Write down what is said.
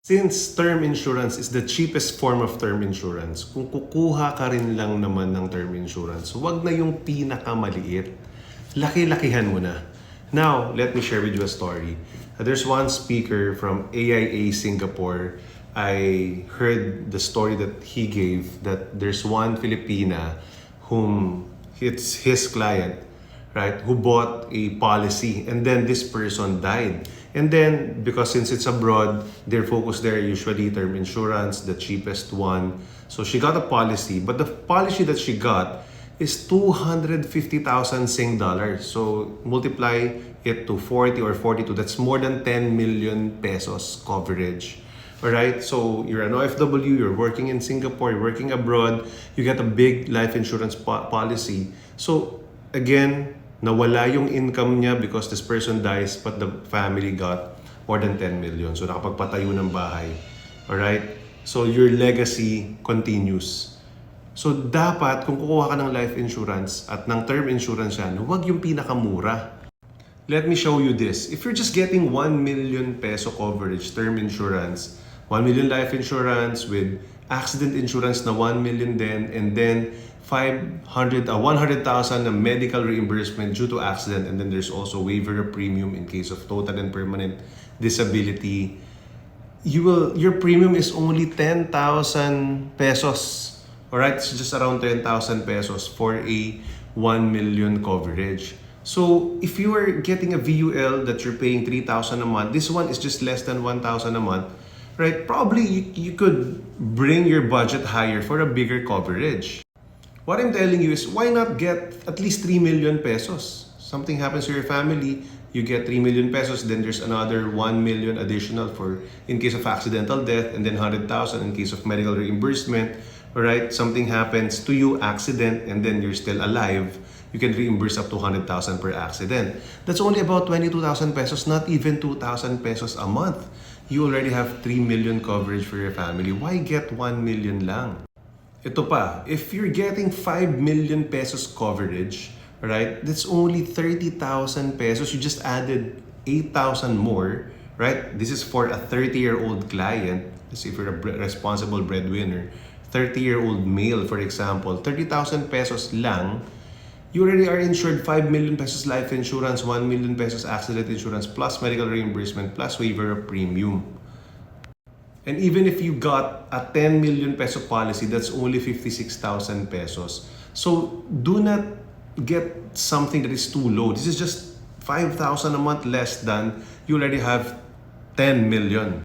Since term insurance is the cheapest form of term insurance, kung kukuha ka rin lang naman ng term insurance, wag na yung pinakamaliit. Laki-lakihan mo na. Now, let me share with you a story. Uh, There's one speaker from AIA Singapore. I heard the story that he gave that there's one Filipina whom it's his client right, who bought a policy and then this person died. And then, because since it's abroad, their focus there usually term insurance, the cheapest one. So she got a policy, but the policy that she got is 250,000 Sing dollars. So multiply it to 40 or 42, that's more than 10 million pesos coverage. Alright, so you're an OFW, you're working in Singapore, you're working abroad, you get a big life insurance po- policy. So again, nawala yung income niya because this person dies but the family got more than 10 million. So nakapagpatayo ng bahay. Alright? So your legacy continues. So dapat kung kukuha ka ng life insurance at ng term insurance yan, huwag yung pinakamura. Let me show you this. If you're just getting 1 million peso coverage term insurance, 1 million life insurance with accident insurance na 1 million din, and then 500, uh, 100,000 na medical reimbursement due to accident, and then there's also waiver of premium in case of total and permanent disability. You will, your premium is only 10,000 pesos. Alright, it's just around 10,000 pesos for a 1 million coverage. So, if you are getting a VUL that you're paying 3,000 a month, this one is just less than 1,000 a month, right? Probably you, you could bring your budget higher for a bigger coverage. What I'm telling you is why not get at least 3 million pesos? Something happens to your family, you get 3 million pesos, then there's another 1 million additional for in case of accidental death, and then 100,000 in case of medical reimbursement. Alright, something happens to you, accident, and then you're still alive, you can reimburse up to 100,000 per accident. That's only about 22,000 pesos, not even 2,000 pesos a month. You already have 3 million coverage for your family. Why get 1 million lang? Ito pa, if you're getting 5 million pesos coverage, right, that's only 30,000 pesos. You just added 8,000 more, right? This is for a 30-year-old client. Let's if you're a responsible breadwinner, 30-year-old male, for example, 30,000 pesos lang, you already are insured 5 million pesos life insurance, 1 million pesos accident insurance, plus medical reimbursement, plus waiver of premium. And even if you got a 10 million peso policy, that's only 56,000 pesos. So do not get something that is too low. This is just 5,000 a month less than you already have 10 million.